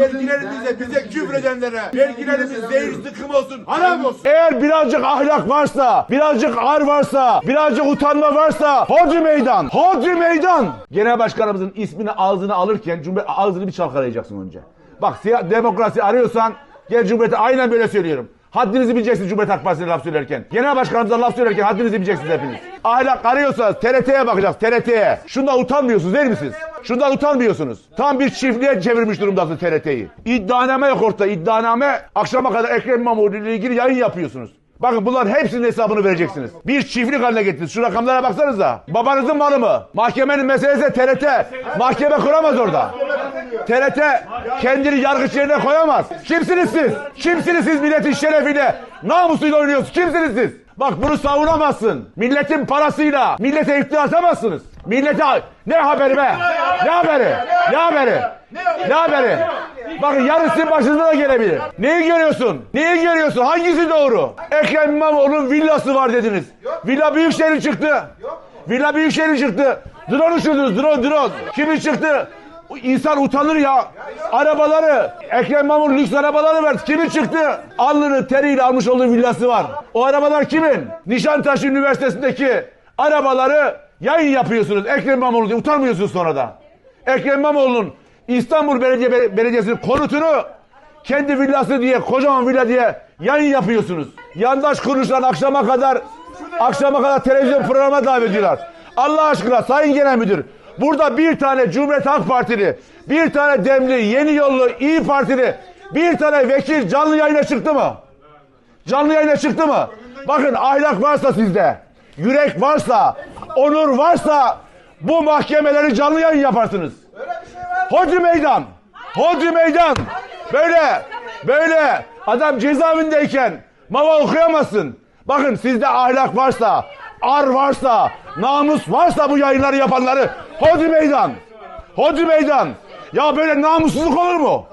vergilerimize, bize küfredenlere, vergilerimiz zehir zıkkım olsun, haram olsun. Eğer birazcık ahlak varsa, birazcık ar varsa, birazcık utanma varsa hodri meydan, hodri meydan. Genel başkanımızın ismini ağzına alırken Cumhuriyet ağzını bir çalkalayacaksın önce. Bak demokrasi arıyorsan gel Cumhuriyet'e aynen böyle söylüyorum. Haddinizi bileceksiniz Cumhuriyet Halk Partisi'ne laf söylerken. Genel başkanımıza laf söylerken haddinizi bileceksiniz hepiniz. Ahlak arıyorsanız TRT'ye bakacağız TRT'ye. Şundan utanmıyorsunuz değil misiniz? Şundan utanmıyorsunuz. Tam bir çiftliğe çevirmiş durumdasınız TRT'yi. İddianame yok ortada iddianame. Akşama kadar Ekrem İmamoğlu ile ilgili yayın yapıyorsunuz. Bakın bunların hepsinin hesabını vereceksiniz. Bir çiftlik haline getirdiniz. Şu rakamlara baksanıza. Babanızın malı mı? Mahkemenin meselesi TRT. Mahkeme kuramaz orada. TRT kendini yargıç yerine koyamaz. Kimsiniz siz? Kimsiniz siz milletin şerefiyle? Namusuyla oynuyorsunuz. Kimsiniz siz? Bak bunu savunamazsın. Milletin parasıyla millete iftira atamazsınız. Millete ne haberi be? Ne haberi? Ne haberi? Ne haberi? Bakın yarısı başınıza da gelebilir. Neyi görüyorsun? Neyi görüyorsun? Hangisi doğru? Ekrem İmamoğlu'nun villası var dediniz. Villa Büyükşehir'in çıktı. Villa Büyükşehir'in çıktı. Drone uçurdunuz drone drone. Kimin çıktı? İnsan utanır ya. Arabaları, Ekrem İmamoğlu lüks arabaları verdi. Kimin çıktı? Alnını teriyle almış olduğu villası var. O arabalar kimin? Nişantaşı Üniversitesi'ndeki arabaları yayın yapıyorsunuz. Ekrem İmamoğlu diye utanmıyorsunuz sonra da. Ekrem İmamoğlu'nun İstanbul Belediye Belediyesi'nin konutunu kendi villası diye, kocaman villa diye yayın yapıyorsunuz. Yandaş kuruluşlar akşama kadar akşama kadar televizyon programa davet ediyorlar. Allah aşkına Sayın Genel Müdür, burada bir tane Cumhuriyet Halk Partili, bir tane Demli, Yeni Yollu, İyi Partili, bir tane vekil canlı yayına çıktı mı? Canlı yayına çıktı mı? Bakın ahlak varsa sizde, yürek varsa, onur varsa bu mahkemeleri canlı yayın yaparsınız. Hodri meydan. Hodri meydan. Böyle. Böyle. Adam cezaevindeyken mava okuyamazsın. Bakın sizde ahlak varsa, ar varsa, namus varsa bu yayınları yapanları hodri meydan. Hodri meydan. Ya böyle namussuzluk olur mu?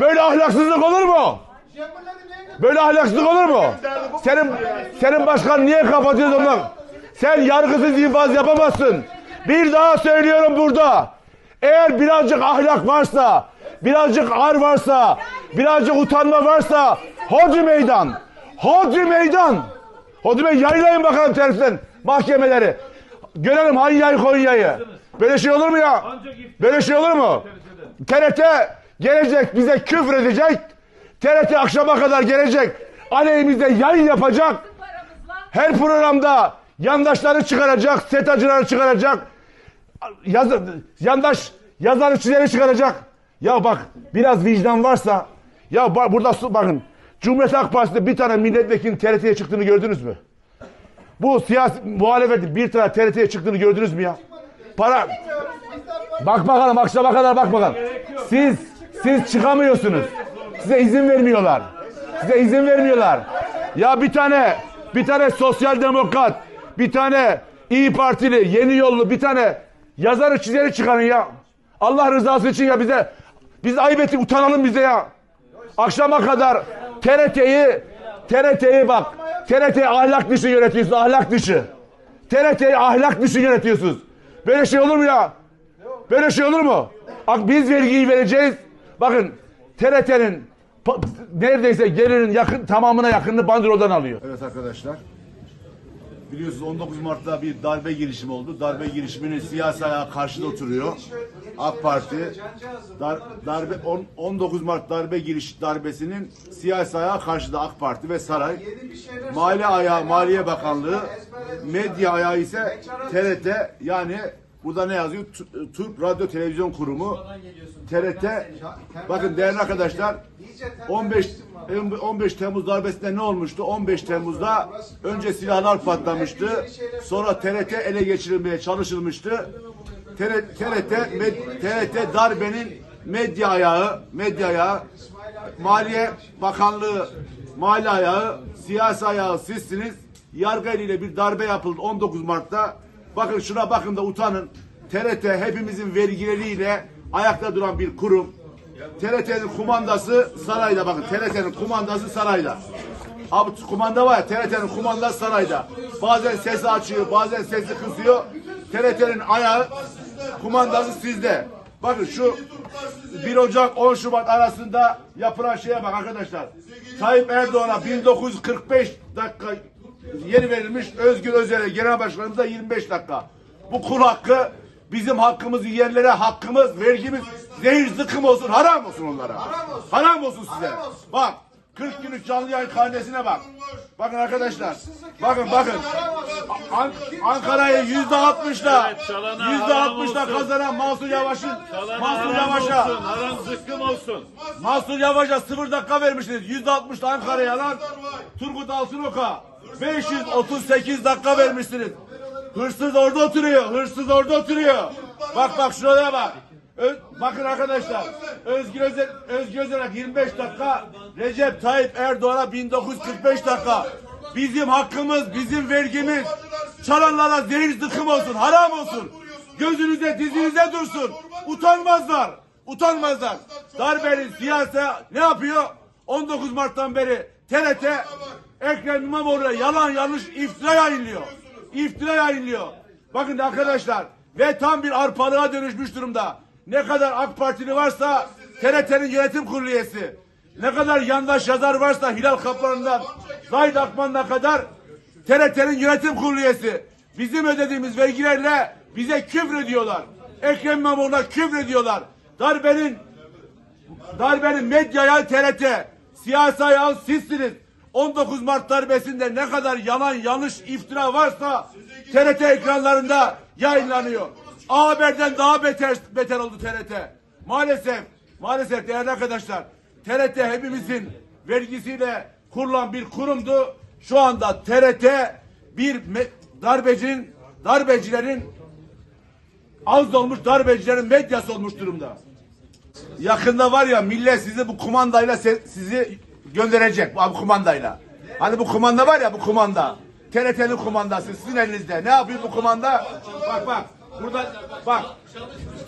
Böyle ahlaksızlık olur mu? Böyle ahlaksızlık olur mu? Senin senin başkan niye kapatıyorsun ondan? Sen yargısız infaz yapamazsın. Bir daha söylüyorum burada. Eğer birazcık ahlak varsa, birazcık ar varsa, birazcık utanma varsa hodri meydan. Hodri meydan. Hodri meydan yaylayın bakalım tersten mahkemeleri. Görelim hangi yay Konya'yı. Böyle şey olur mu ya? Böyle şey olur mu? TRT gelecek bize küfür edecek. TRT akşama kadar gelecek. Aleyhimizde yayın yapacak. Her programda yandaşları çıkaracak, setacıları çıkaracak. Yaz, yandaş yazarı çizeri çıkaracak. Ya bak biraz vicdan varsa ya bak, burada su- bakın Cumhuriyet Halk Partisi'nde bir tane milletvekilinin TRT'ye çıktığını gördünüz mü? Bu siyasi muhalefetin bir tane TRT'ye çıktığını gördünüz mü ya? Para Bak bakalım akşama kadar bak bakalım. Siz siz çıkamıyorsunuz. Size izin vermiyorlar. Size izin vermiyorlar. Ya bir tane bir tane sosyal demokrat, bir tane İyi Partili, Yeni Yollu, bir tane yazarı çizeri çıkarın ya. Allah rızası için ya bize biz ayıp ettik utanalım bize ya. Akşama kadar TRT'yi TRT'yi bak. TRT'yi ahlak dışı yönetiyorsunuz. Ahlak dışı. TRT'yi ahlak dışı yönetiyorsunuz. Böyle şey olur mu ya? Böyle şey olur mu? Bak biz vergiyi vereceğiz. Bakın TRT'nin neredeyse gelirinin yakın tamamına yakınını bandroldan alıyor. Evet arkadaşlar. Biliyorsunuz 19 Mart'ta bir darbe girişimi oldu. Darbe girişiminin siyasi ayağı karşıda oturuyor. AK Parti dar, darbe on- 19 Mart darbe giriş darbesinin siyasi ayağı karşıda AK Parti ve saray. Mali ayağı Maliye Bakanlığı, medya ayağı ise TRT yani burada ne yazıyor? T- Türk Radyo Televizyon Kurumu TRT. Bakın değerli arkadaşlar 15 15 Temmuz darbesinde ne olmuştu? 15 Temmuz'da önce silahlar patlamıştı. Sonra TRT ele geçirilmeye çalışılmıştı. TRT, TRT darbenin medya ayağı, medya ayağı, Maliye Bakanlığı mali ayağı, siyasi ayağı sizsiniz. Yargı eliyle bir darbe yapıldı 19 Mart'ta. Bakın şuna bakın da utanın. TRT hepimizin vergileriyle ayakta duran bir kurum. TRT'nin kumandası sarayda bakın. TRT'nin kumandası sarayda. Abi kumanda var ya TRT'nin kumandası sarayda. Bazen sesi açıyor, bazen sesi kısıyor. TRT'nin ayağı kumandası sizde. Bakın şu 1 Ocak 10 Şubat arasında yapılan şeye bak arkadaşlar. Tayyip Erdoğan'a 1945 dakika yeni verilmiş Özgür Özel'e genel başkanımıza 25 dakika. Bu kul hakkı bizim hakkımız yerlere hakkımız vergimiz zehir zıkkım olsun haram olsun onlara. Haram olsun, size. Bak 40 günlük canlı yayın karnesine bak. Bakın arkadaşlar. Bakın bakın. An- Ankara'yı yüzde altmışla yüzde haram altmışla olsun. kazanan Mansur Yavaş'ın Mansur haram Yavaş'a olsun, haram zıkkım olsun. Mansur Yavaş'a sıfır dakika vermişsiniz. Yüzde altmışla Ankara'ya lan. Turgut Altınok'a 538 dakika vermişsiniz. Hırsız orada oturuyor. Hırsız orada oturuyor. Bak bak şuraya bak. Ö- bakın arkadaşlar. Özgür Özel, Özgür Özel 25 dakika. Recep Tayyip Erdoğan'a 1945 dakika. Bizim hakkımız, bizim vergimiz. Çalanlara zehir zıkkım olsun, haram olsun. Gözünüze, dizinize dursun. Utanmazlar. Utanmazlar. Darbenin siyasi ne yapıyor? 19 Mart'tan beri TRT Ekrem İmamoğlu'na yalan yanlış iftira yayınlıyor. İftira yayınlıyor. Bakın arkadaşlar ve tam bir arpalığa dönüşmüş durumda. Ne kadar AK Partili varsa TRT'nin yönetim kurulu üyesi. Ne kadar yandaş yazar varsa Hilal Kaplan'dan Zahid Akman'ına kadar TRT'nin yönetim kurulu üyesi. Bizim ödediğimiz vergilerle bize küfür ediyorlar. Ekrem İmamoğlu'na küfür ediyorlar. Darbenin darbenin medya ayağı TRT, siyasi ayağı sizsiniz. 19 Mart darbesinde ne kadar yalan yanlış iftira varsa TRT ekranlarında yayınlanıyor. A Haber'den daha beter beter oldu TRT. Maalesef, maalesef değerli arkadaşlar, TRT hepimizin vergisiyle kurulan bir kurumdu. Şu anda TRT bir darbecinin, darbecilerin az olmuş darbecilerin medyası olmuş durumda. Yakında var ya millet sizi bu kumandayla sizi gönderecek bu bu kumandayla. Hani bu kumanda var ya bu kumanda. TRT'nin kumandası sizin elinizde. Ne yapıyor bu kumanda? Bak bak. Burada bak.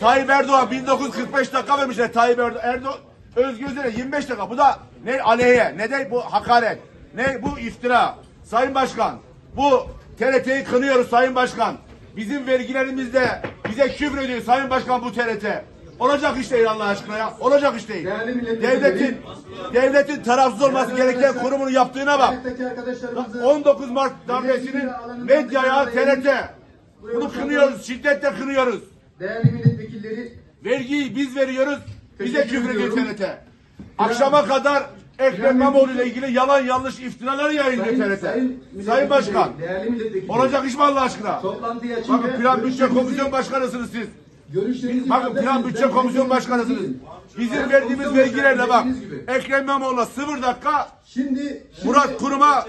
Tayyip Erdoğan 1945 dakika vermişler Tayyip Erdo Erdoğan Özgür Özel'e 25 dakika. Bu da ne aleyhe ne de bu hakaret. Ne bu iftira. Sayın Başkan bu TRT'yi kınıyoruz Sayın Başkan. Bizim vergilerimizde bize küfür ediyor Sayın Başkan bu TRT. Olacak iş değil Allah aşkına ya. Olacak iş değil. Devletin devletin tarafsız olması gereken kurumun yaptığına bak. Milletteki arkadaşlarımızı 19 Mart darbesinin medyaya TRT. Bunu kınıyoruz, şiddetle kınıyoruz. değerli milletvekilleri Vergiyi biz veriyoruz, bize küfür ediyor. TRT. Akşama kadar Ekrem İmamoğlu ile ilgili yalan yanlış iftiralar yayınlıyor TRT. sayın, Sayın, Başkan, olacak iş mi Allah aşkına? Bakın Plan Bütçe Komisyon Başkanısınız siz. Görüşlerinizi Bakın Plan. Bütçe Komisyon Başkanısınız. Bizim verdiğimiz vergilerle bak. Ekrem İmamoğlu'na sıfır dakika, Şimdi, Murat Kurum'a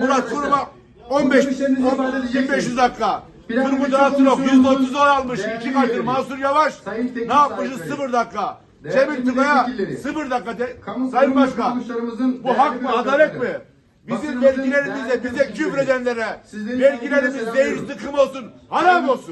Murat Kurum'a bu 15 görüşlerinizi ifade edeceksiniz. 1500 dakika. Plan Turgut Bütçe Altınok Komisyonu'nun %30 oy almış. 2 katır. Mansur Yavaş ne yapmışız? sahipleri, 0 dakika. Cemil Tugay'a milletvekilleri, 0 dakika. De, Sayın Başkan bu hak mı? Adalet mi? Bizim vergilerimize, bize küfredenlere vergilerimiz zehir zıkkım olsun. Haram olsun.